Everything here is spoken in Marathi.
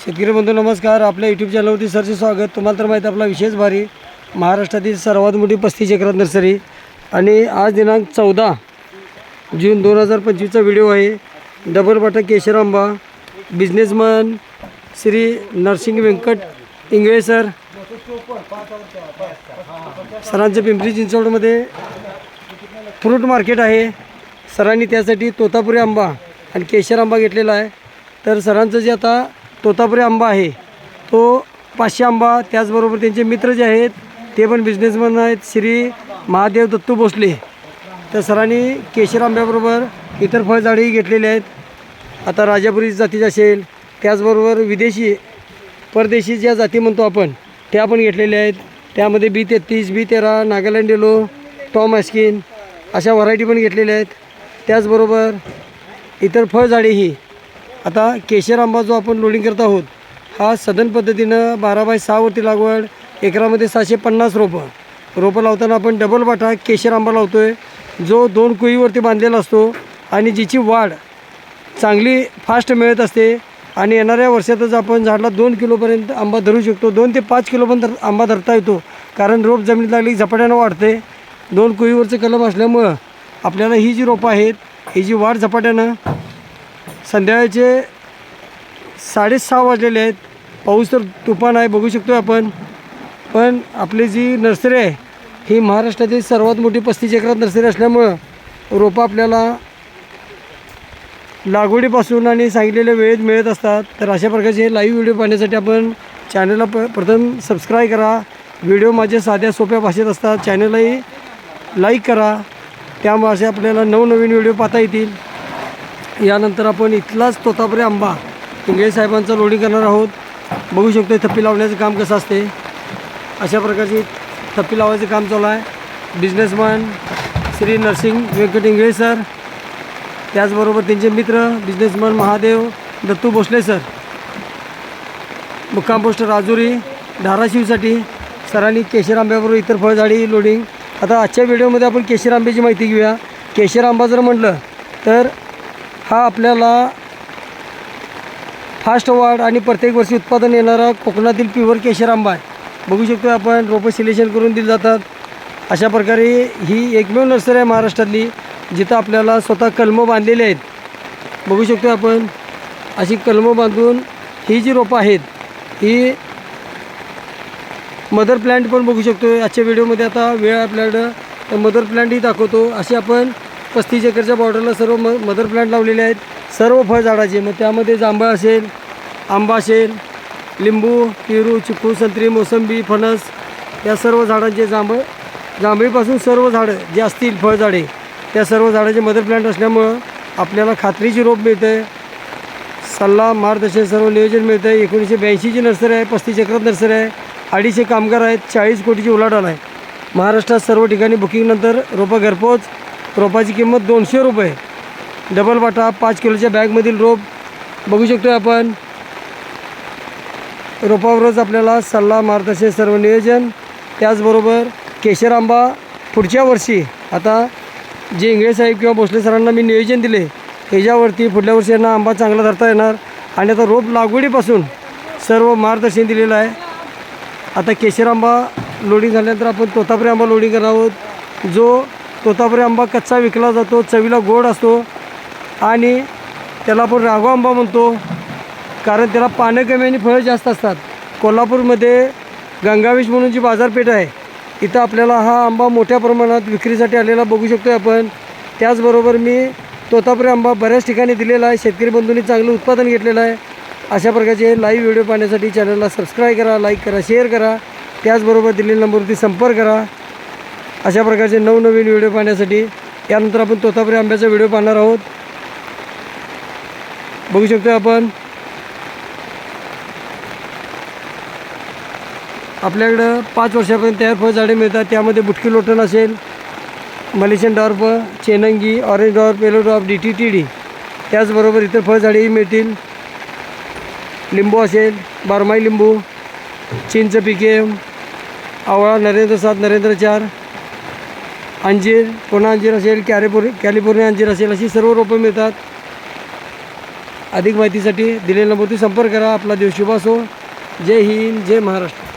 शेतकरी बंधू नमस्कार. आपल्या यूट्यूब चॅनलवरती सरचे स्वागत. तुम्हाला तर माहिती आपला विशेष भारी. महाराष्ट्रातील सर्वात मोठी पस्तीस एकरात नर्सरी. आणि आज दिनांक चौदा जून दोन हजार पंचवीसचा व्हिडिओ आहे. डबल बाटा केशर आंबा बिझनेसमन श्री नरसिंग व्यंकट इंगळे सर. सरांचं पिंपरी चिंचवडमध्ये फ्रूट मार्केट आहे. सरांनी त्यासाठी तोतापुरी आंबा आणि केशर आंबा घेतलेला आहे. तर सरांचं जे आता तोतापुरी आंबा आहे. तो पाचशे आंबा त्याचबरोबर त्यांचे मित्र जे आहेत ते पण बिझनेसमॅन आहेत. श्री महादेव दत्तू भोसले. तर सरांनी केशर आंब्याबरोबर इतर फळझाडेही घेतलेले आहेत. आता राजापुरी जातीचे असेल त्याचबरोबर विदेशी परदेशी ज्या जाती म्हणतो आपण त्या पण घेतलेल्या आहेत. त्यामध्ये बी तेहतीस बी तेरा नागालँड येलो टॉम ॲस्किन अशा व्हरायटी पण घेतलेल्या आहेत. त्याचबरोबर इतर फळझाडेही आता केशर आंबा जो आपण लोडिंग करत आहोत हा सदन पद्धतीनं बारा बाय सहावरती लागवड एकरामध्ये सहाशे पन्नास रोपं. रोपं लावताना आपण डबल बाटा केशर आंबा लावतो आहे जो दोन कुईवरती बांधलेला असतो आणि जिची वाढ चांगली फास्ट मिळत असते आणि येणाऱ्या वर्षातच आपण झाडला दोन किलोपर्यंत आंबा धरू शकतो. दोन ते पाच किलोपर्यंत धर आंबा धरता येतो. कारण रोप जमिनीत लागली झपाट्यानं वाढते. दोन कुईवरचं कलम असल्यामुळं आपल्याला ही जी रोपं आहेत ही जी वाढ झपाट्यानं संध्याकाळचे साडेसहा वाजलेले आहेत. पाऊस तर तुफान आहे बघू शकतो आपण. पण आपली जी नर्सरी आहे ही महाराष्ट्रातील सर्वात मोठी पस्तीस एकरात नर्सरी असल्यामुळं रोपं आपल्याला लागवडीपासून आणि सांगितलेल्या वेळेत मिळत असतात. तर अशा प्रकारचे लाईव्ह व्हिडिओ पाहण्यासाठी आपण चॅनलला प प्रथम सबस्क्राईब करा. व्हिडिओ माझ्या साध्या सोप्या भाषेत असतात. चॅनललाही लाईक करा. त्यामुळे असे आपल्याला नवनवीन व्हिडिओ पाहता येतील. यानंतर आपण इथलाच तोतापुरे आंबा. इंगळे साहेबांचं लोडिंग करणार आहोत. बघू शकतो थप्पी लावण्याचं काम कसं असते. अशा प्रकारची थप्पी लावायचं काम चालू आहे. बिझनेसमॅन श्री नरसिंग व्यंकट इंगळे सर त्याचबरोबर त्यांचे मित्र बिझनेसमॅन महादेव दत्तू भोसले सर मुक्काम पोस्ट राजुरी धाराशिवसाठी सरांनी केशर आंब्याबरोबर इतर फळझाडी लोडिंग आता आजच्या व्हिडिओमध्ये आपण केशर आंब्याची माहिती घेऊया. केशर आंबा जर म्हटलं तर हा आपल्याला फास्ट वाढ आणि प्रत्येक वर्षी उत्पादन येणारा कोकणातील प्युअर केशर आंबा आहे. बघू शकतो आपण रोपं सिलेक्शन करून दिली जातात. अशा प्रकारे ही एकमेव नर्सरी आहे महाराष्ट्रातली जिथं आपल्याला स्वतः कलमं बांधलेले आहेत. बघू शकतो आपण अशी कलमं बांधून ही जी रोपं आहेत ही मदर प्लॅन्ट पण बघू शकतो आजच्या व्हिडिओमध्ये आता वेळ आपल्याकडं तर मदर प्लॅन्टही दाखवतो. असे आपण पस्तीस एकरच्या बॉर्डरला सर्व म मदर प्लांट लावलेले आहेत. सर्व फळझाडाचे मग त्यामध्ये जांभळ असेल आंबा असेल लिंबू पेरू चिकू संत्री मोसंबी फणस या सर्व झाडांचे जांभळ जांभळीपासून सर्व झाडं जे असतील फळझाडे त्या सर्व झाडाचे मदर प्लांट असल्यामुळं आपल्याला खात्रीची रोप मिळतं आहे सल्ला मार्गदर्शन सर्व नियोजन मिळतं आहे एकोणीसशे ब्याऐंशीची नर्सरी आहे पस्तीस एकरात नर्सरी आहे. अडीचशे कामगार आहेत चाळीस कोटीची उलाढाल आहे. महाराष्ट्रात सर्व ठिकाणी बुकिंगनंतर रोपं घरपोच. रोपाची किंमत दोनशे रुपये. डबल बाटा पाच किलोच्या बॅगमधील रोप बघू शकतो आपण. रोपावरच आपल्याला सल्ला मार्गदर्शन सर्व नियोजन. त्याचबरोबर केशर आंबा पुढच्या वर्षी आता जे इंगळे साहेब किंवा भोसले सरांना मी नियोजन दिले ह्याच्यावरती पुढल्या वर्षी यांना आंबा चांगला धरता येणार. आणि आता रोप लागवडीपासून सर्व मार्गदर्शन दिलेलं आहे. आता केशर आंबा लोडिंग झाल्यानंतर आपण तोतापुरी आंबा लोडिंग करणार आहोत. जो तोतापुरी आंबा कच्चा विकला जातो चवीला गोड असतो आणि त्याला आपण राघो आंबा म्हणतो कारण त्याला पानं कमी आणि फळं जास्त असतात. कोल्हापूरमध्ये गंगावेश म्हणून जी बाजारपेठ आहे इथं आपल्याला हा आंबा मोठ्या प्रमाणात विक्रीसाठी आलेला बघू शकतो आपण. त्याचबरोबर मी तोतापुरी आंबा बऱ्याच ठिकाणी दिलेला आहे शेतकरी बंधूंनी चांगलं उत्पादन घेतलेलं आहे. अशा प्रकारचे लाईव्ह व्हिडिओ पाहण्यासाठी चॅनलला सबस्क्राईब करा लाईक करा शेअर करा. त्याचबरोबर दिलेल्या नंबरवरती संपर्क करा. अशा प्रकारचे नवनवीन व्हिडिओ पाहण्यासाठी यानंतर आपण तोतापुरी आंब्याचा व्हिडिओ पाहणार आहोत. बघू शकतो आपण. आपल्याकडं पाच वर्षापर्यंत तयार फळझाडे मिळतात. त्यामध्ये बुटकी लोटण असेल Malaysian dwarf चेनंगी orange dwarf yellow dwarf D T T D. त्याचबरोबर इतर फळझाडेही मिळतील. लिंबू असेल बारमाही लिंबू चिंच पिके आवळा नरेंद्र सात नरेंद्र चार अंजीर पुन्हा अंजीर असेल कॅरेपोर कॅलिफोर्निया अंजीर असेल अशी सर्व रोपं मिळतात. अधिक माहितीसाठी दिलेल्या नंबरती संपर्क करा. आपला देव शुभ असो जय हिंद जय महाराष्ट्र.